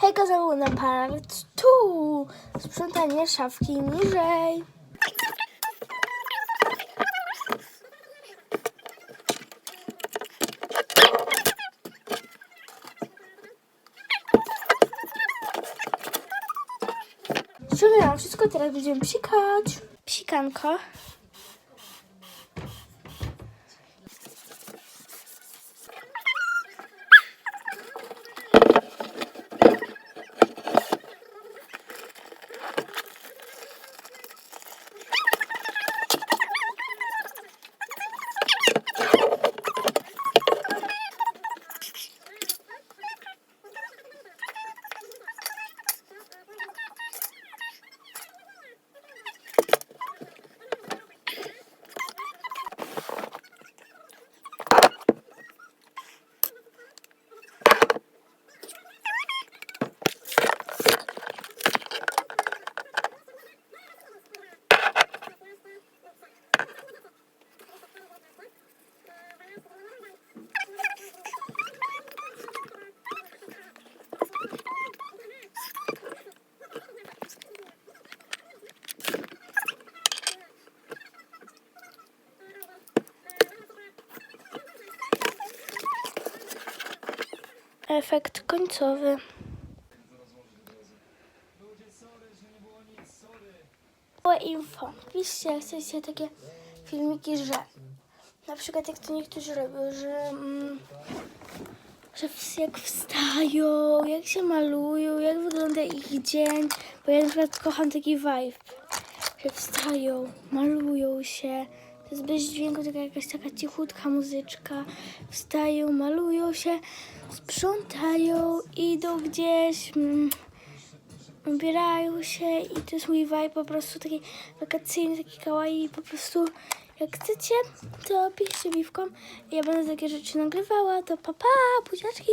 Hejka, zawołał nam part tu. Sprzątanie szafki niżej. Ściągnęłam wszystko, teraz będziemy psikać. Psikanko. Efekt końcowy. Małe info. Piszcie, jak chcecie takie filmiki, że na przykład jak to niektórzy robią, że, mm, że jak wstają, jak się malują, jak wygląda ich dzień. Bo ja na przykład kocham taki vibe, że wstają, malują się. To jest bez dźwięku, tylko jakaś taka cichutka muzyczka. Wstają, malują się, sprzątają, idą gdzieś. Mm, ubierają się i to jest mój vibe po prostu taki wakacyjny, taki kawaii po prostu jak chcecie, to piszcie mi. Ja będę takie rzeczy nagrywała, to pa pa, buziaczki.